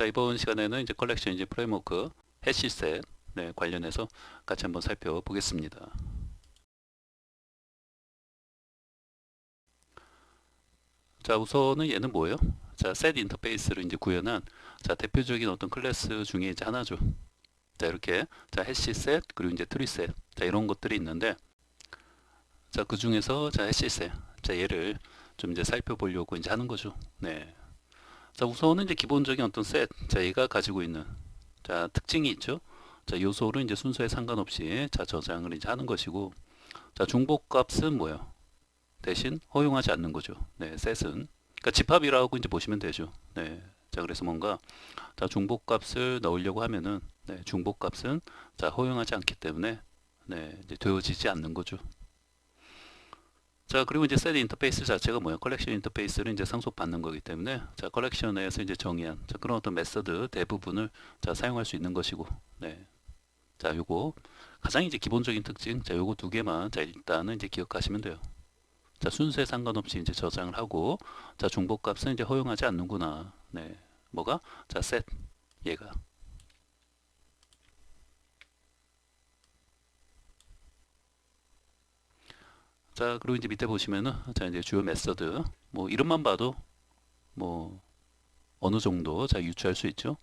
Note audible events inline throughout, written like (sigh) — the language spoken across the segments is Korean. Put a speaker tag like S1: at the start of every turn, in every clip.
S1: 자, 이번 시간에는 이제 컬렉션 이제 프레임워크 해시셋 네, 관련해서 같이 한번 살펴보겠습니다. 자, 우선은 얘는 뭐예요? 자, 셋 인터페이스를 이제 구현한 자, 대표적인 어떤 클래스 중에 이제 하나죠. 자, 이렇게 자, 해시셋 그리고 이제 트리셋 자, 이런 것들이 있는데 자, 그 중에서 자, 해시셋 자, 얘를 좀 이제 살펴보려고 이제 하는 거죠. 네. 자, 우선은 이제 기본적인 어떤 셋, 자, 얘가 가지고 있는 자, 특징이 있죠. 자, 요소를 이제 순서에 상관없이 자, 저장을 이제 하는 것이고 자, 중복 값은 뭐예요? 대신 허용하지 않는 거죠. 네, 셋은 그러니까 집합이라고 이제 보시면 되죠. 네. 자, 그래서 뭔가 자, 중복 값을 넣으려고 하면은 네, 중복 값은 자, 허용하지 않기 때문에 네, 이제 되어지지 않는 거죠. 자 그리고 이제 셋 인터페이스 자체가 뭐야 컬렉션 인터페이스를 이제 상속받는 거기 때문에 자 컬렉션에서 이제 정의한 자 그런 어떤 메서드 대부분을 자 사용할 수 있는 것이고 네자 요거 가장 이제 기본적인 특징. 자 요거 두 개만 자 일단은 이제 기억하시면 돼요. 자 순서에 상관없이 이제 저장을 하고 자 중복값은 이제 허용하지 않는구나. 네. 뭐가? 자셋. 얘가 자 그리고 이제 밑에 보시면은 자 이제 주요 메서드. 뭐 이름만 봐도 뭐 어느 정도 자 유추할 수 있죠?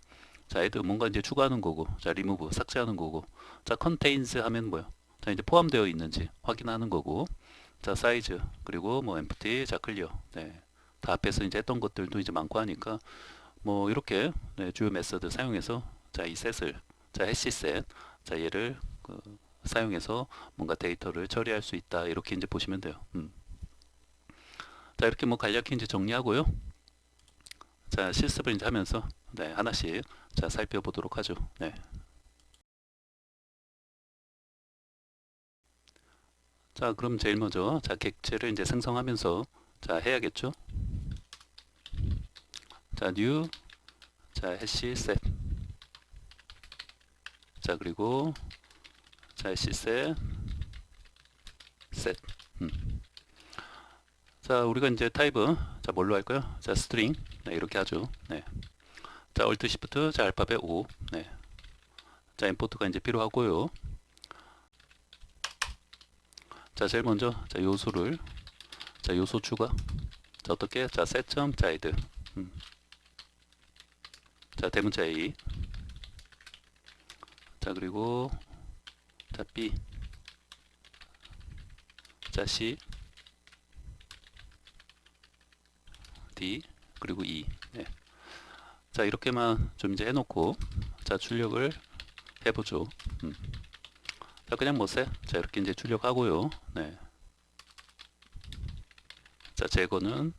S1: 자 애들 뭔가 이제 추가하는 거고 자 리무브 삭제하는 거고. 자 컨테인스 하면 뭐야? 자 이제 포함되어 있는지 확인하는 거고. 자 사이즈 그리고 뭐 엠프티 자 클리어 네다 앞에서 이제 했던 것들도 이제 많고 하니까 뭐 이렇게 네, 주요 메서드 사용해서 자 이 셋을 자 해시셋 자 얘를 그 사용해서 뭔가 데이터를 처리할 수 있다 이렇게 이제 보시면 돼요. 음. 자 이렇게 뭐 간략히 이제 정리하고요. 자 실습을 이제 하면서 네 하나씩 자 살펴보도록 하죠. 네. 자 그럼 제일 먼저 자 객체를 이제 생성하면서 자 해야겠죠. 자 new 자 해시 셋. 자 그리고 자, C셋, 셋. 음. 자, 우리가 이제 타입은 자 뭘로 할까요? 자, 스트링. 네, 이렇게 하죠. 네. 자, Alt Shift, 자, 알파벳 5. 네. 자, 임포트가 이제 필요하고요. 자, 제일 먼저 자, 요소를 자, 요소 추가. 자, 어떻게? 자, set.자, add. 음. 자, 대문자 A. 자, 그리고 자 B 자 C D 그리고 E 네. 자 이렇게만 좀 이제 해놓고 자 출력을 해보죠 음. 자 그냥 뭐세 자 이렇게 이제 출력하고요 네. 자 제거는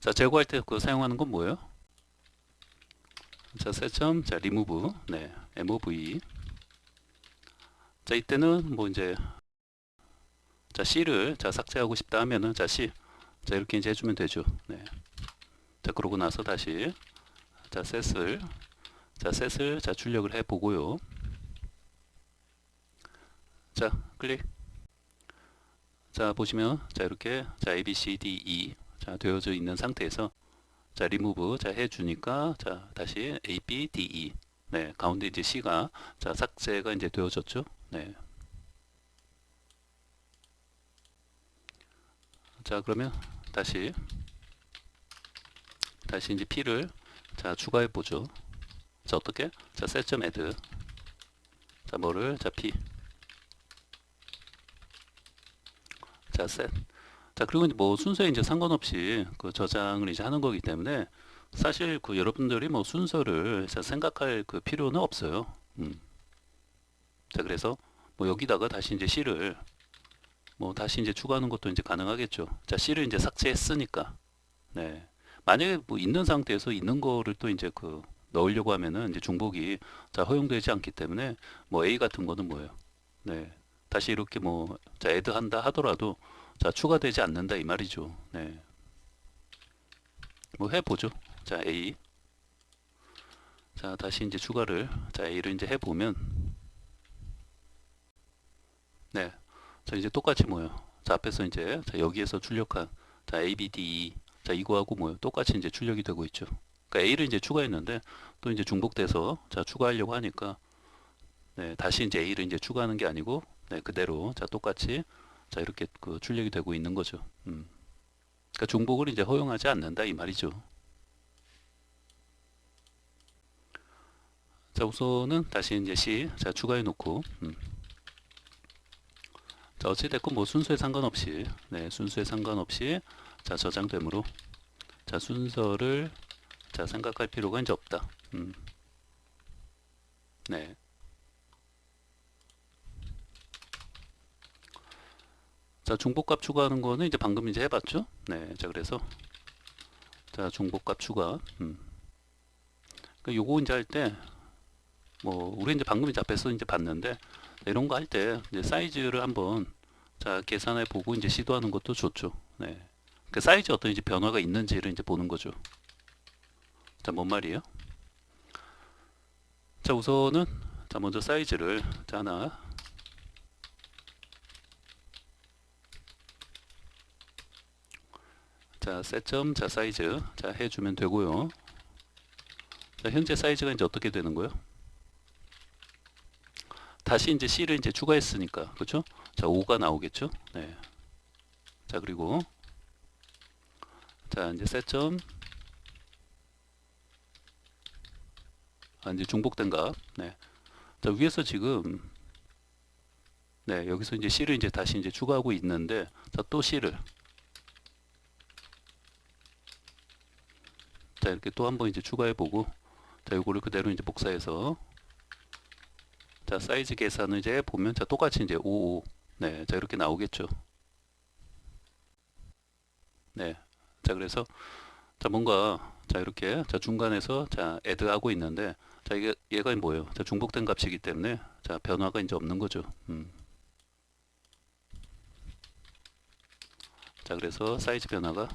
S1: 자 제거할 때 그 사용하는 건 뭐예요 자 세점. 자 리무브. 네 mov 자 이때는 뭐 이제 자 C를 자 삭제하고 싶다 하면은 자 C. 자 이렇게 이제 해주면 되죠. 네. 자 그러고 나서 다시 자 셋을 자 셋을 자 출력을 해 보고요. 자 클릭. 자 보시면 자 이렇게 자 A B C D E 자 되어져 있는 상태에서 자 리무브 자 해주니까 자 다시 A B D E. 네 가운데 이제 C가 자 삭제가 이제 되어졌죠? 네. 자 그러면 다시 다시 이제 P를 자 추가해 보죠. 자 어떻게? 자 set add. 자 뭐를? 자 P. 자 set 자 그리고 이제 뭐 순서에 이제 상관없이 그 저장을 이제 하는 거기 때문에 사실 그 여러분들이 뭐 순서를 생각할 그 필요는 없어요. 음. 자 그래서 뭐 여기다가 다시 이제 C를 뭐 다시 이제 추가하는 것도 이제 가능하겠죠. 자 C를 이제 삭제했으니까 네 만약에 뭐 있는 상태에서 있는 거를 또 이제 그 넣으려고 하면은 이제 중복이 자 허용되지 않기 때문에 뭐 A 같은 거는 뭐예요. 네 다시 이렇게 뭐자 애드 한다 하더라도 자 추가되지 않는다 이 말이죠. 네. 뭐 해보죠. 자 A 자 다시 이제 추가를 자 A를 이제 해보면 네. 자 이제 똑같이 뭐요. 자 앞에서 이제 자 여기에서 출력한 자 A, B, D, E 자 이거하고 뭐요. 똑같이 이제 출력이 되고 있죠. 그러니까 A를 이제 추가했는데 또 이제 중복돼서 자 추가하려고 하니까 네, 다시 이제 A를 이제 추가하는 게 아니고 네, 그대로 자 똑같이 자 이렇게 그 출력이 되고 있는 거죠. 음. 그러니까 중복을 이제 허용하지 않는다 이 말이죠. 자 우선은 다시 이제 C 자 추가해 놓고 음. 자 어찌됐건 뭐 순서에 상관없이 네 순서에 상관없이 자 저장되므로 자 순서를 자 생각할 필요가 이제 없다. 음. 네. 자 중복값 추가하는 거는 이제 방금 이제 해봤죠. 네. 자 그래서 자 중복값 추가. 음. 그 요거 이제 할 때 뭐 우리 이제 방금 이제 앞에서 이제 봤는데 이런 거 할 때 이제 사이즈를 한번 자 계산해 보고 이제 시도하는 것도 좋죠. 네. 그 사이즈 어떤 이제 변화가 있는지를 이제 보는 거죠. 자, 뭔 말이에요? 자, 우선은 자, 먼저 사이즈를 자, 하나 자, set점 자, 사이즈 자, 해 주면 되고요. 자, 현재 사이즈가 이제 어떻게 되는 거예요? 다시 이제 C를 이제 추가했으니까. 그렇죠? 자, 5가 나오겠죠? 네. 자, 그리고 자, 이제 set점 아, 이제 중복된 값. 네. 자, 위에서 지금 네, 여기서 이제 C를 이제 다시 이제 추가하고 있는데 자, 또 C를 자, 이렇게 또 한번 이제 추가해 보고 자, 요거를 그대로 이제 복사해서 자, 사이즈 계산을 이제 보면 자, 똑같이 이제 55 네, 자, 이렇게 나오겠죠. 네. 자, 그래서 자, 뭔가 자, 이렇게 자, 중간에서 자, 애드 하고 있는데 자, 이게 얘가 뭐예요? 자, 중복된 값이기 때문에 자, 변화가 이제 없는 거죠. 음. 자, 그래서 사이즈 변화가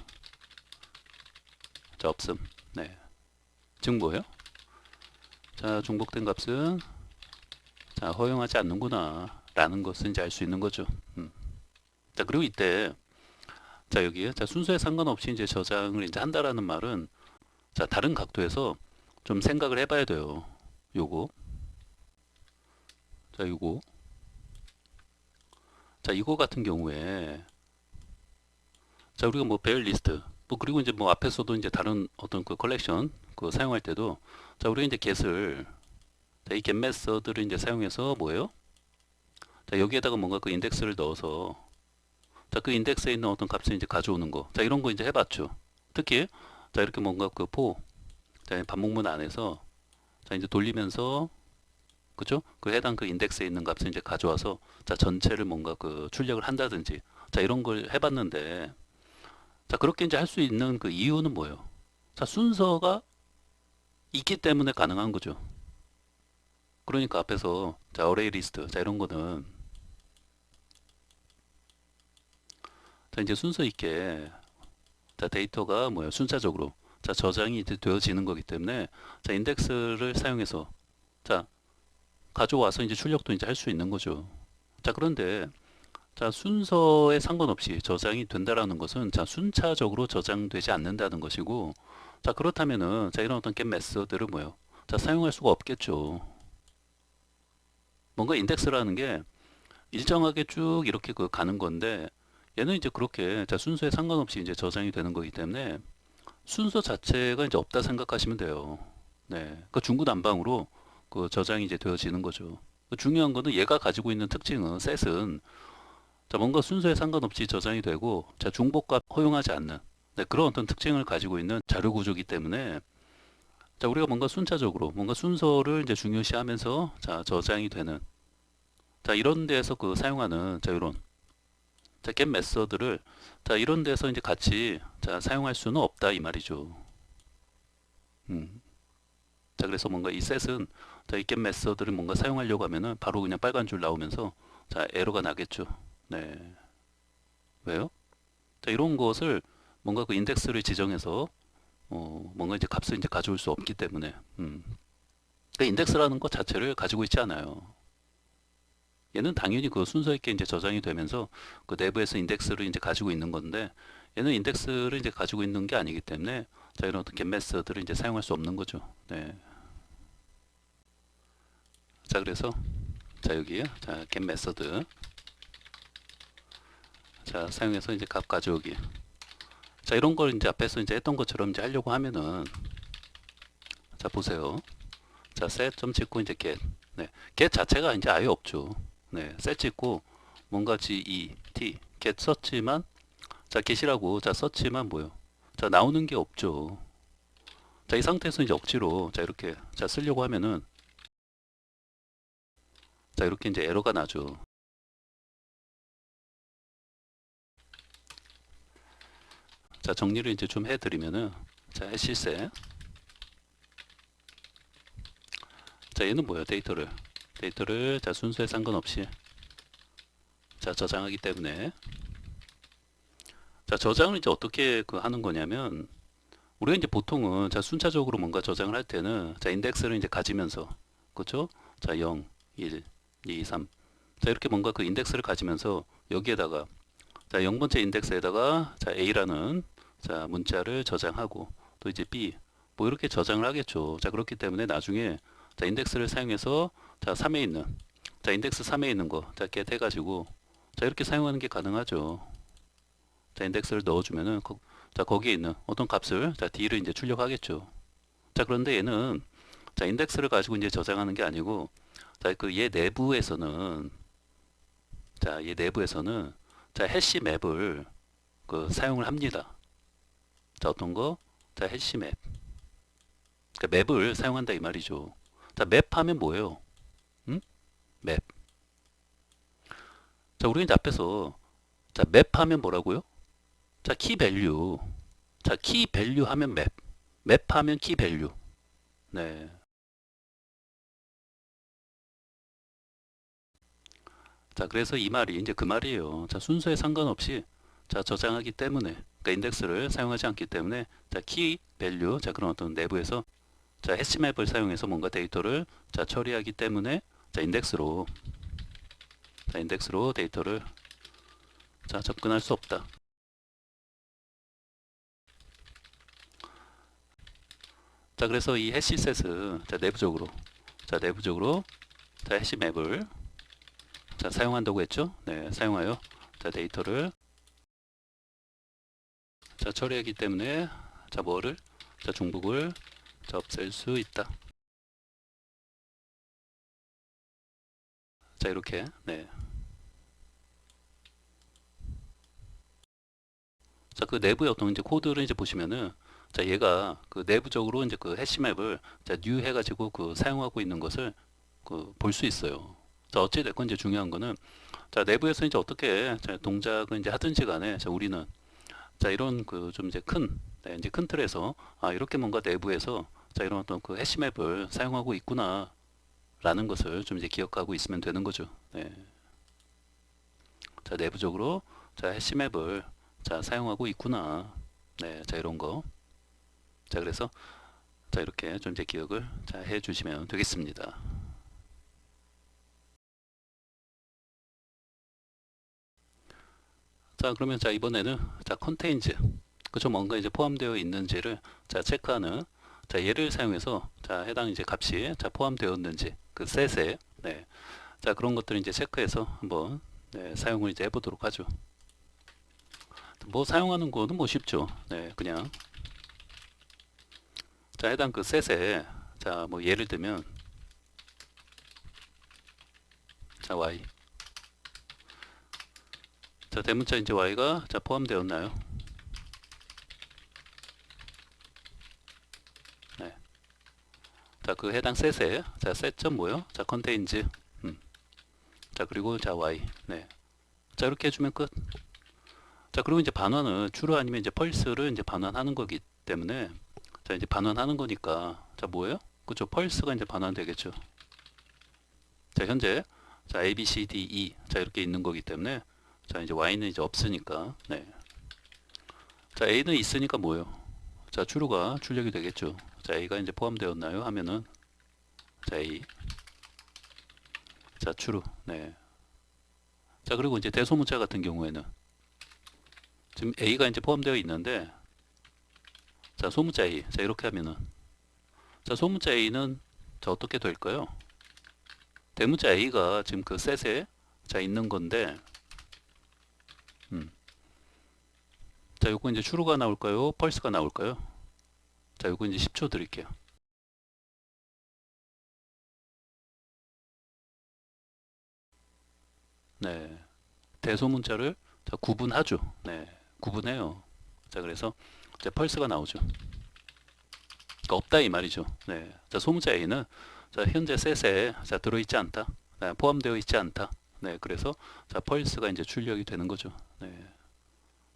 S1: 자, 없음. 네. 즉 뭐예요? 자, 중복된 값은 자, 허용하지 않는구나. 라는 것을 이제 알 수 있는 거죠. 음. 자, 그리고 이때 자, 여기에 자, 순서에 상관없이 이제 저장을 이제 한다라는 말은 자, 다른 각도에서 좀 생각을 해 봐야 돼요. 요거. 자, 요거. 자, 이거 같은 경우에 자, 우리가 뭐 배열 리스트 뭐 그리고 이제 뭐 앞에서도 이제 다른 어떤 그 컬렉션 그 사용할 때도 자, 우리가 이제 get을 자, 이 get 메서드를 이제 사용해서 뭐예요? 자, 여기에다가 뭔가 그 인덱스를 넣어서 자, 그 인덱스에 있는 어떤 값을 이제 가져오는 거. 자, 이런 거 이제 해봤죠. 특히 자, 이렇게 뭔가 그 포, 자, 반복문 안에서 자, 이제 돌리면서 그죠? 그 해당 그 인덱스에 있는 값을 이제 가져와서 자, 전체를 뭔가 그 출력을 한다든지 자, 이런 걸 해봤는데 자, 그렇게 이제 할 수 있는 그 이유는 뭐예요? 자, 순서가 있기 때문에 가능한 거죠. 그러니까 앞에서 자, 어레이 리스트 자, 이런 거는 자, 이제 순서 있게 자, 데이터가 뭐예요? 순차적으로 자, 저장이 되어지는 거기 때문에 자, 인덱스를 사용해서 자, 가져와서 이제 출력도 이제 할 수 있는 거죠. 자, 그런데 자, 순서에 상관없이 저장이 된다라는 것은 자, 순차적으로 저장되지 않는다는 것이고 자, 그렇다면은 자, 이런 어떤 get 메서드를 뭐예요? 자, 사용할 수가 없겠죠. 뭔가 인덱스라는 게 일정하게 쭉 이렇게 그 가는 건데 얘는 이제 그렇게 자, 순서에 상관없이 이제 저장이 되는 거기 때문에 순서 자체가 이제 없다 생각하시면 돼요. 네. 그 중구난방으로 그 저장이 이제 되어지는 거죠. 그 중요한 거는 얘가 가지고 있는 특징은 셋은 자, 뭔가 순서에 상관없이 저장이 되고 자, 중복값 허용하지 않는 네, 그런 어떤 특징을 가지고 있는 자료 구조이기 때문에 자, 우리가 뭔가 순차적으로 뭔가 순서를 이제 중요시하면서 자, 저장이 되는 자, 이런 데에서 그 사용하는 자, 이런 자, get 메서드를 자, 이런 데서 이제 같이 자, 사용할 수는 없다 이 말이죠. 음. 자, 그래서 뭔가 이 set은 자, 이 get 메서드를 뭔가 사용하려고 하면은 바로 그냥 빨간 줄 나오면서 자, 에러가 나겠죠. 네. 왜요? 자, 이런 것을 뭔가 그 인덱스를 지정해서 어, 뭔가 이제 값을 이제 가져올 수 없기 때문에 음. 그 인덱스라는 것 자체를 가지고 있지 않아요. 얘는 당연히 그 순서 있게 이제 저장이 되면서 그 내부에서 인덱스를 이제 가지고 있는 건데 얘는 인덱스를 이제 가지고 있는 게 아니기 때문에 자, 이런 어떤 get 메서드를 이제 사용할 수 없는 거죠. 네. 자, 그래서 자, 여기요. 자, get 메서드. 자, 사용해서 이제 값 가져오기. 자, 이런 걸 이제 앞에서 이제 했던 것처럼 이제 하려고 하면은 자, 보세요. 자, 점 찍고 이제 get. 네. get 자체가 이제 아예 없죠. 네. set 찍고 뭔가 g e t get 썼지만 자, get이라고 자, 썼지만 뭐요? 자, 나오는 게 없죠. 자, 이 상태에서 이제 억지로 자, 이렇게 자, 쓰려고 하면은 자, 이렇게 이제 에러가 나죠. 자, 정리를 이제 좀 해드리면은 자, 해시셋 자, 얘는 뭐예요? 데이터를 데이터를 자, 순서에 상관없이 자, 저장하기 때문에 자, 저장을 이제 어떻게 그 하는 거냐면 우리가 이제 보통은 자, 순차적으로 뭔가 저장을 할 때는 자, 인덱스를 이제 가지면서 그렇죠? 자, 0, 1, 2, 3. 자, 이렇게 뭔가 그 인덱스를 가지면서 여기에다가 자, 0번째 인덱스에다가 자, A라는 자, 문자를 저장하고 또 이제 B 뭐 이렇게 저장을 하겠죠. 자, 그렇기 때문에 나중에 자, 인덱스를 사용해서 자, 3에 있는 자, 인덱스 3에 있는 거 자, get 해 가지고 자, 이렇게 사용하는 게 가능하죠. 자, 인덱스를 넣어주면은 거, 자, 거기에 있는 어떤 값을 자, D를 이제 출력하겠죠. 자, 그런데 얘는 자, 인덱스를 가지고 이제 저장하는 게 아니고 자, 그 얘 내부에서는 자, 얘 내부에서는 자, 해시 맵을 그 사용을 합니다. 자, 어떤 거? 자, 해시 맵. 그러니까 맵을 사용한다 이 말이죠. 자, 맵 하면 뭐예요? 응? 맵. 자, 우리 이제 앞에서 자, 맵 하면 뭐라고요? 자, 키 밸류. 자, 키 밸류 하면 맵. 맵 하면 키 밸류. 네. 자, 그래서 이 말이 이제 그 말이에요. 자, 순서에 상관없이 자, 저장하기 때문에 그러니까 인덱스를 사용하지 않기 때문에 자, 키 밸류 자, 그런 어떤 내부에서 자, 해시맵을 사용해서 뭔가 데이터를 자, 처리하기 때문에 자, 인덱스로 자, 인덱스로 데이터를 자, 접근할 수 없다. 자, 그래서 이 해시셋은 자, 내부적으로 자, 내부적으로 자, 해시맵을 자, 사용한다고 했죠? 네, 사용하여 자, 데이터를 자, 처리하기 때문에 자, 뭐를 자, 중복을 자, 없앨 수 있다. 자, 이렇게 네. 자, 그 내부의 어떤 이제 코드를 이제 보시면은 자, 얘가 그 내부적으로 이제 그 해시맵을 자, 뉴 해가지고 그 사용하고 있는 것을 그 볼 수 있어요. 자, 어찌 됐건 이제 중요한 거는 자, 내부에서 이제 어떻게 자, 동작을 이제 하든지 간에 자, 우리는 자, 이런 그 좀 이제 큰 네, 이제 큰 틀에서 아, 이렇게 뭔가 내부에서 자, 이런 어떤 그 해시맵을 사용하고 있구나 라는 것을 좀 이제 기억하고 있으면 되는 거죠. 네. 자, 내부적으로 자, 해시맵을 자, 사용하고 있구나. 네, 자, 이런 거. 자, 그래서 자, 이렇게 좀 이제 기억을 자, 해 주시면 되겠습니다. 자, 그러면 자, 이번에는 자, 컨테인즈. 그죠? 뭔가 이제 포함되어 있는지를 자, 체크하는 자, 얘를 사용해서 자, 해당 이제 값이 자, 포함되었는지 그 셋에 네. 자, 그런 것들을 이제 체크해서 한번 네, 사용을 이제 해 보도록 하죠. 뭐 사용하는 거는 뭐 쉽죠. 네, 그냥 자, 해당 그 셋에 자, 뭐 예를 들면 자, y 자, 대문자 이제 y가 자, 포함되었나요? 네. 자, 그 해당 셋에 자, 셋점 뭐요? 자, 컨테인즈. 음. 자, 그리고 자, y. 네. 자, 이렇게 해 주면 끝. 자, 그리고 이제 반환은 주로 아니면 이제 펄스를 이제 반환하는 거기 때문에 자, 이제 반환하는 거니까 자, 뭐예요? 그죠? 펄스가 이제 반환되겠죠. 자, 현재 자, A, B, C, D, E 자, 이렇게 있는 거기 때문에 자, 이제 Y는 이제 없으니까 네. 자, A는 있으니까 뭐예요? 자, 주로가 출력이 되겠죠. 자, A가 이제 포함되었나요? 하면은 자, A 자, 주로 네. 자, 그리고 이제 대소문자 같은 경우에는 지금 A가 이제 포함되어 있는데 자, 소문자 A. 자, 이렇게 하면은 자, 소문자 A는 자, 어떻게 될까요? 대문자 A가 지금 그 셋에 자, 있는 건데 자, 요거 이제 추루가 나올까요? 펄스가 나올까요? 자, 요거 이제 10초 드릴게요. 네. 대소문자를 자, 구분하죠. 네. 구분해요. 자, 그래서 이제 펄스가 나오죠. 그러니까 없다 이 말이죠. 네. 자, 소문자 A는 자, 현재 셋에 자, 들어있지 않다. 네, 포함되어 있지 않다. 네, 그래서 자, 펄스가 이제 출력이 되는 거죠. 네.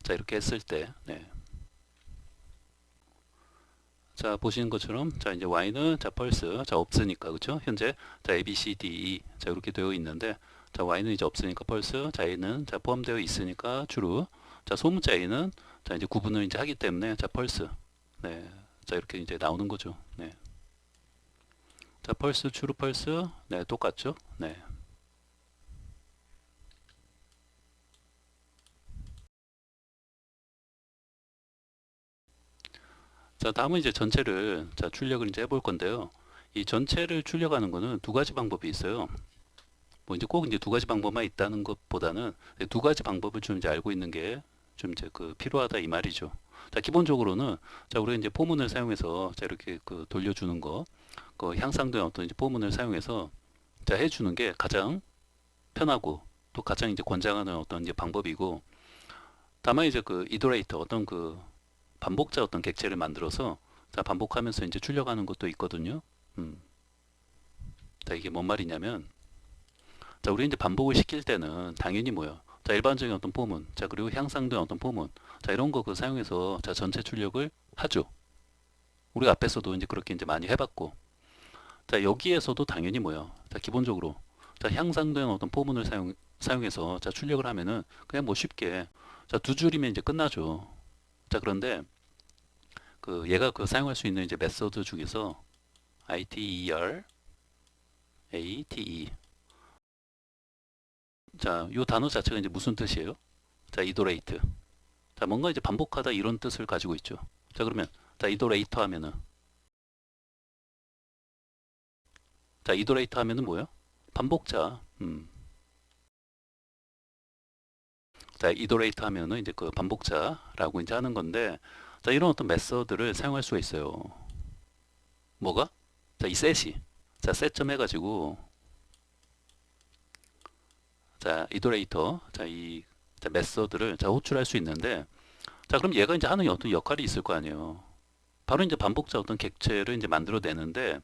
S1: 자, 이렇게 했을 때, 네. 자, 보시는 것처럼 자, 이제 y는 자, 펄스 자, 없으니까 그죠? 현재 자, a b c d e 자, 이렇게 되어 있는데 자, y는 이제 없으니까 펄스, 자, a는 자, 포함되어 있으니까 주로 자, 소문자 a는 자, 이제 구분을 이제 하기 때문에 자, 펄스. 네. 자, 이렇게 이제 나오는 거죠. 네. 자, 펄스, 추루 펄스. 네, 똑같죠? 네. 자, 다음은 이제 전체를 자, 출력을 이제 해볼 건데요. 이 전체를 출력하는 거는 두 가지 방법이 있어요. 뭐 이제 꼭 이제 두 가지 방법만 있다는 것보다는 두 가지 방법을 좀 이제 알고 있는 게 좀 이제 그 필요하다 이 말이죠. 자, 기본적으로는 자, 우리가 이제 포문을 사용해서 자, 이렇게 그 돌려주는 거, 그 향상된 어떤 이제 포문을 사용해서 자, 해주는 게 가장 편하고 또 가장 이제 권장하는 어떤 이제 방법이고 다만 이제 그 이더레이터 어떤 그 반복자 어떤 객체를 만들어서 자, 반복하면서 이제 출력하는 것도 있거든요. 음. 자, 이게 뭔 말이냐면 자, 우리 이제 반복을 시킬 때는 당연히 뭐요? 자, 일반적인 어떤 포문, 자, 그리고 향상된 어떤 포문, 자, 이런 거 그 사용해서 자, 전체 출력을 하죠. 우리가 앞에서도 이제 그렇게 이제 많이 해봤고, 자, 여기에서도 당연히 뭐요? 자, 기본적으로 자, 향상된 어떤 포문을 사용 사용해서 자, 출력을 하면은 그냥 뭐 쉽게 자, 두 줄이면 이제 끝나죠. 자, 그런데 그 얘가 그 사용할 수 있는 이제 메서드 중에서 ITER ATE 자, 요 단어 자체가 이제 무슨 뜻이에요? 자, 이도레이트. 자, 뭔가 이제 반복하다 이런 뜻을 가지고 있죠. 자, 그러면 자, 이도레이터 하면은 자, 이도레이터 하면은 뭐예요? 반복자. 음. 자, 이도레이터 하면은 이제 그 반복자라고 이제 하는 건데 자, 이런 어떤 메서드를 사용할 수가 있어요. 뭐가? 자, 이 셋이 자, 셋점 해 가지고 자, 이도레이터 자, 이 자, 메서드를 자, 호출할 수 있는데 자, 그럼 얘가 이제 하는 어떤 역할이 있을 거 아니에요. 바로 이제 반복자 어떤 객체를 이제 만들어 내는데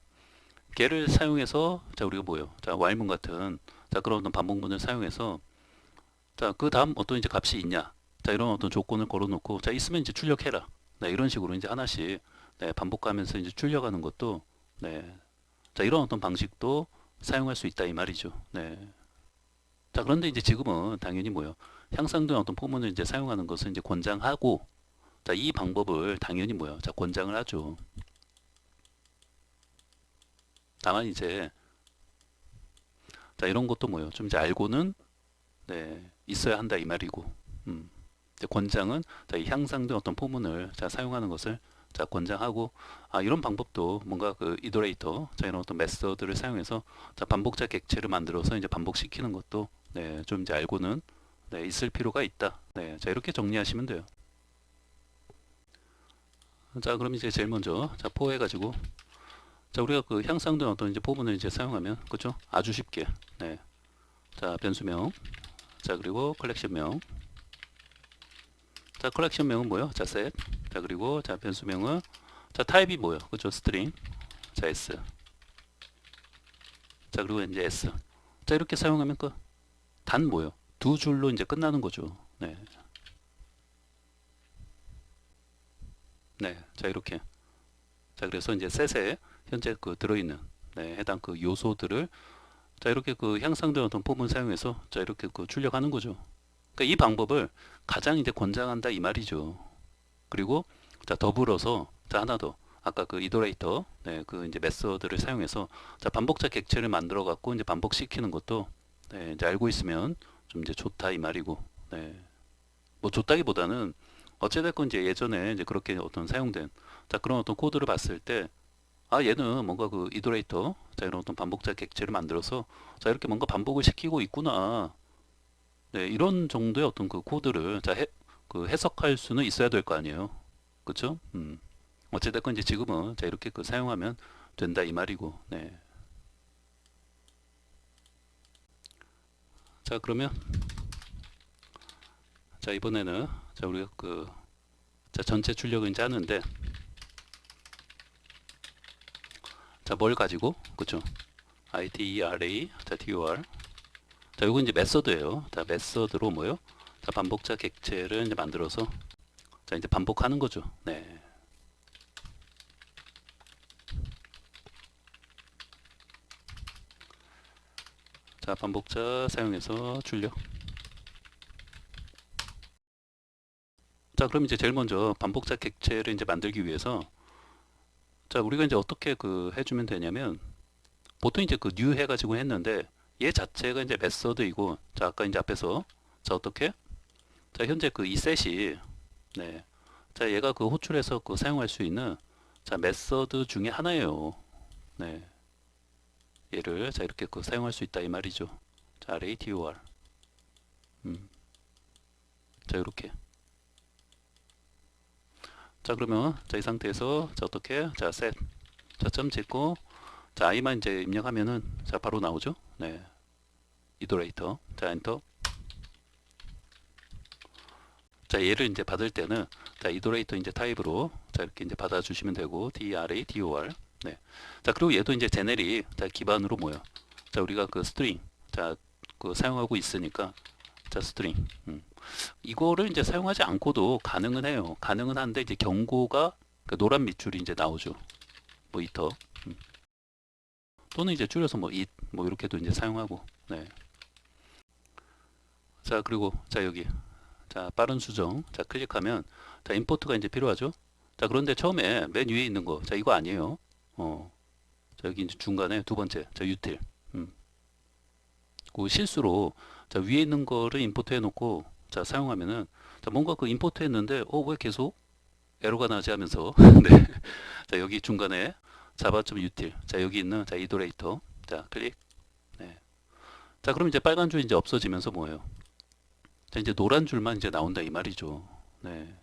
S1: 걔를 사용해서 자, 우리가 뭐요? 자, while문 같은 자, 그런 어떤 반복문을 사용해서 자, 그 다음 어떤 이제 값이 있냐? 자, 이런 어떤 조건을 걸어 놓고 자, 있으면 이제 출력해라. 네, 이런 식으로 이제 하나씩 네, 반복하면서 이제 출력하는 것도 네. 자, 이런 어떤 방식도 사용할 수 있다 이 말이죠. 네. 자, 그런데 이제 지금은 당연히 뭐요? 향상된 어떤 포문을 이제 사용하는 것은 이제 권장하고 자, 이 방법을 당연히 뭐요? 자, 권장을 하죠. 다만 이제 자, 이런 것도 뭐요? 좀 이제 알고는 네, 있어야 한다 이 말이고. 음. 이제 권장은 자, 이 향상된 어떤 포문을 자, 사용하는 것을 자, 권장하고 아, 이런 방법도 뭔가 그 이더레이터 자, 이런 어떤 메서드를 사용해서 자, 반복자 객체를 만들어서 이제 반복시키는 것도 네, 좀 이제 알고는 네, 있을 필요가 있다. 네, 자, 이렇게 정리하시면 돼요. 자, 그럼 이제 제일 먼저 자, 포해 가지고 자, 우리가 그 향상된 어떤 이제 포문을 이제 사용하면 그렇죠? 아주 쉽게. 네. 자, 변수명. 자, 그리고 컬렉션명. 자, 컬렉션명은 뭐요? 자, 셋. 자, 그리고 자, 변수명은 자, 타입이 뭐요? 그렇죠? 스트링. 자, s. 자, 그리고 이제 s. 자, 이렇게 사용하면 그단 뭐요? 두 줄로 이제 끝나는 거죠. 네. 네. 자, 이렇게. 자, 그래서 이제 셋에 현재 그 들어있는 네, 해당 그 요소들을 자, 이렇게 그 향상된 어떤 폼을 사용해서 자, 이렇게 그 출력하는 거죠. 그러니까 이 방법을 가장 이제 권장한다 이 말이죠. 그리고 자, 더불어서 자, 하나 더. 아까 그 이더레이터 네, 그 이제 메서드를 사용해서 자, 반복자 객체를 만들어 갖고 이제 반복시키는 것도 네, 이제 알고 있으면 좀 이제 좋다 이 말이고. 네. 뭐 좋다기보다는 어찌됐건 이제 예전에 이제 그렇게 어떤 사용된 자, 그런 어떤 코드를 봤을 때, 아, 얘는 뭔가 그 이터레이터, 자, 이런 어떤 반복자 객체를 만들어서, 자, 이렇게 뭔가 반복을 시키고 있구나. 네, 이런 정도의 어떤 그 코드를, 자, 해, 그 해석할 수는 있어야 될 거 아니에요. 그쵸? 음. 어찌됐건 이제 지금은, 자, 이렇게 그 사용하면 된다 이 말이고, 네. 자, 그러면, 자, 이번에는, 자, 우리가 그, 자, 전체 출력을 이제 하는데, 자, 뭘 가지고? 그쵸? ITERA, 자, DOR. 자, 요거 이제 메서드예요. 자, 메서드로 뭐요? 자, 반복자 객체를 이제 만들어서, 자, 이제 반복하는 거죠. 네. 자, 반복자 사용해서 출력. 자, 그럼 이제 제일 먼저 반복자 객체를 이제 만들기 위해서 자, 우리가 이제 어떻게 그 해주면 되냐면 보통 이제 그 new 해가지고 했는데 얘 자체가 이제 메서드이고 자, 아까 이제 앞에서 자, 어떻게? 자, 현재 그 이 셋이 네. 자, 얘가 그 호출해서 그 사용할 수 있는 자, 메서드 중에 하나예요. 네. 얘를 자, 이렇게 그 사용할 수 있다 이 말이죠. 자, RATOR. 음. 자, 이렇게. 자 그러면 자 이 상태에서 자 어떻게? 자 set. 자점 찍고 자 i만 이제 입력하면은 자 바로 나오죠? 네. 이도레이터. 자 엔터. 자 얘를 이제 받을 때는 자 이도레이터 이제 타입으로 자 이렇게 이제 받아 주시면 되고 DRA DOR 네 자 그리고 얘도 이제 제네릭 자 기반으로 뭐야 자 우리가 그 스트링. 자 그 사용하고 있으니까 자 스트링. 음. 이거를 이제 사용하지 않고도 가능은 해요. 가능은 한데 이제 경고가 그 노란 밑줄이 이제 나오죠. 뭐 이터 음. 또는 이제 줄여서 뭐 잇 뭐 이렇게도 이제 사용하고 네. 자 그리고 자 여기 자 빠른 수정 자 클릭하면 자 임포트가 이제 필요하죠. 자 그런데 처음에 맨 위에 있는 거 자 이거 아니에요. 어. 자 여기 이제 중간에 두 번째 자 유틸 음. 그 실수로 자 위에 있는 거를 임포트 해놓고 자 사용하면은 자 뭔가 그 임포트 했는데 어 왜 계속 에러가 나지 하면서? (laughs) 네. 자 여기 중간에 자바.좀 util. 자 여기 있는 자 이도레이터 자 클릭. 네. 자 그럼 이제 빨간 줄 이제 없어지면서 뭐예요? 자 이제 노란 줄만 이제 나온다 이 말이죠. 네.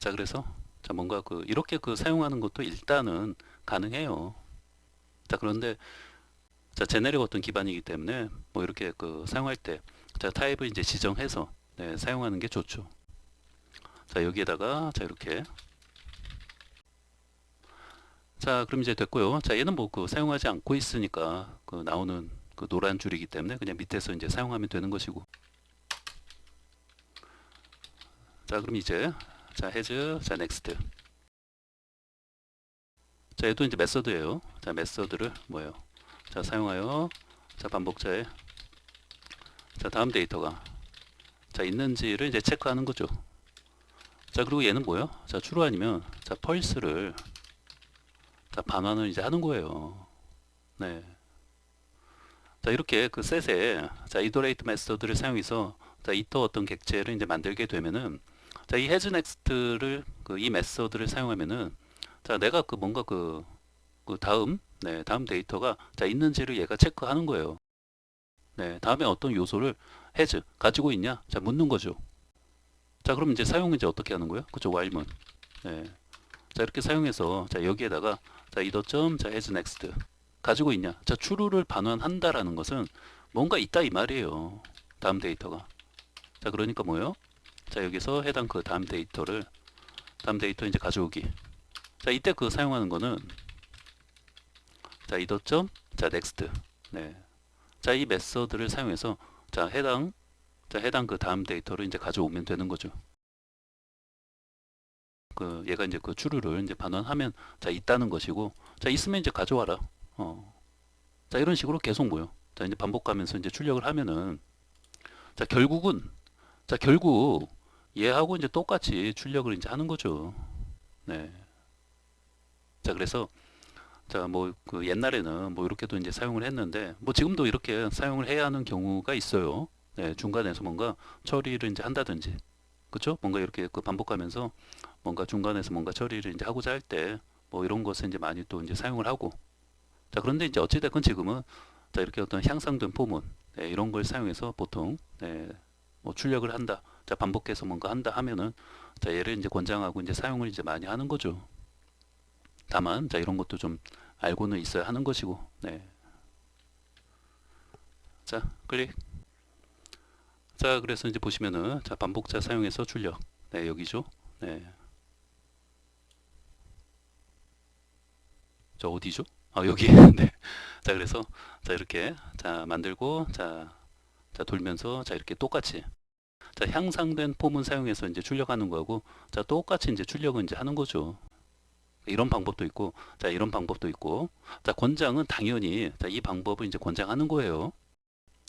S1: 자 그래서 자 뭔가 그 이렇게 그 사용하는 것도 일단은 가능해요. 자 그런데 자 제네릭 어떤 기반이기 때문에 뭐 이렇게 그 사용할 때 자 타입을 이제 지정해서 네, 사용하는 게 좋죠. 자 여기에다가 자 이렇게. 자 그럼 이제 됐고요. 자 얘는 뭐 그 사용하지 않고 있으니까 그 나오는 그 노란 줄이기 때문에 그냥 밑에서 이제 사용하면 되는 것이고. 자 그럼 이제 자 해즈 자 넥스트. 자 얘도 이제 메서드예요. 자 메서드를 뭐예요? 자 사용하여 자 반복자에 자 다음 데이터가. 자 있는지를 이제 체크하는 거죠. 자 그리고 얘는 뭐예요? 자 true 아니면 자 펄스를 자 반환을 이제 하는 거예요. 네. 자 이렇게 그 셋에 자 이터레이트 메서드를 사용해서 자 이터 어떤 객체를 이제 만들게 되면은 자이 has next를 그 이 메서드를 사용하면은 자 내가 그 뭔가 그, 그 다음 네 다음 데이터가 자 있는지를 얘가 체크하는 거예요 네, 다음에 어떤 요소를 has 가지고 있냐? 자, 묻는 거죠. 자, 그럼 이제 사용 이제 어떻게 하는 거예요? 그죠? while문. 네. 자, 이렇게 사용해서 자, 여기에다가 자, 이더점 자, has next 가지고 있냐? 자, true를 반환한다라는 것은 뭔가 있다 이 말이에요. 다음 데이터가. 자, 그러니까 뭐예요? 자, 여기서 해당 그 다음 데이터를 다음 데이터 이제 가져오기. 자, 이때 그 사용하는 거는 자, 이더점 자, next. 네. 자, 이 메서드를 사용해서 자, 해당 자, 해당 그 다음 데이터를 이제 가져오면 되는 거죠. 그 얘가 이제 그 추루를 이제 반환하면 자, 있다는 것이고 자, 있으면 이제 가져와라. 어. 자, 이런 식으로 계속 모여. 자, 이제 반복하면서 이제 출력을 하면은 자, 결국은 자, 결국 얘하고 이제 똑같이 출력을 이제 하는 거죠. 네. 자, 그래서 자, 뭐, 그 옛날에는 뭐 이렇게도 이제 사용을 했는데, 뭐 지금도 이렇게 사용을 해야 하는 경우가 있어요. 네, 중간에서 뭔가 처리를 이제 한다든지. 그쵸? 뭔가 이렇게 그 반복하면서 뭔가 중간에서 뭔가 처리를 이제 하고자 할 때 뭐 이런 것을 이제 많이 또 이제 사용을 하고 자 그런데 이제 어찌됐건 지금은 자 이렇게 어떤 향상된 포문 네, 이런 걸 사용해서 보통 네, 뭐 출력을 한다 자 반복해서 뭔가 한다 하면은 자 얘를 이제 권장하고 이제 사용을 이제 많이 하는 거죠 다만 자 이런 것도 좀 알고는 있어야 하는 것이고 네. 자 클릭 자 그래서 이제 보시면은 자 반복자 사용해서 출력 네 여기죠 네. 저 어디죠? 아 여기 (laughs) 네. 자 그래서 자 이렇게 자 만들고 자, 자 돌면서 자 이렇게 똑같이 자 향상된 폼은 사용해서 이제 출력하는 거고 자 똑같이 이제 출력은 이제 하는 거죠. 이런 방법도 있고 자 이런 방법도 있고 자 권장은 당연히 자 이 방법을 이제 권장하는 거예요.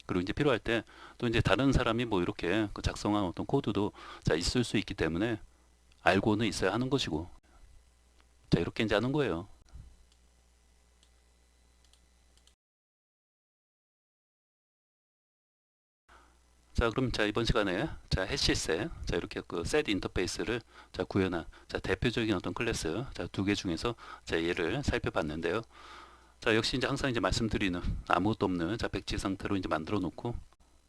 S1: 그리고 이제 필요할 때 또 이제 다른 사람이 뭐 이렇게 그 작성한 어떤 코드도 자 있을 수 있기 때문에 알고는 있어야 하는 것이고 자 이렇게 이제 하는 거예요. 자 그럼 자 이번 시간에 자 해시셋 자 이렇게 그 셋 인터페이스를 자 구현한 자 대표적인 어떤 클래스 자두 개 중에서 자 얘를 살펴봤는데요. 자 역시 이제 항상 이제 말씀드리는 아무것도 없는 자 백지 상태로 이제 만들어 놓고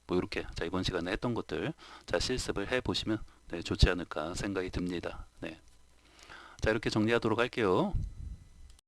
S1: 뭐 이렇게 자 이번 시간에 했던 것들 자 실습을 해 보시면 네, 좋지 않을까 생각이 듭니다. 네. 자 이렇게 정리하도록 할게요.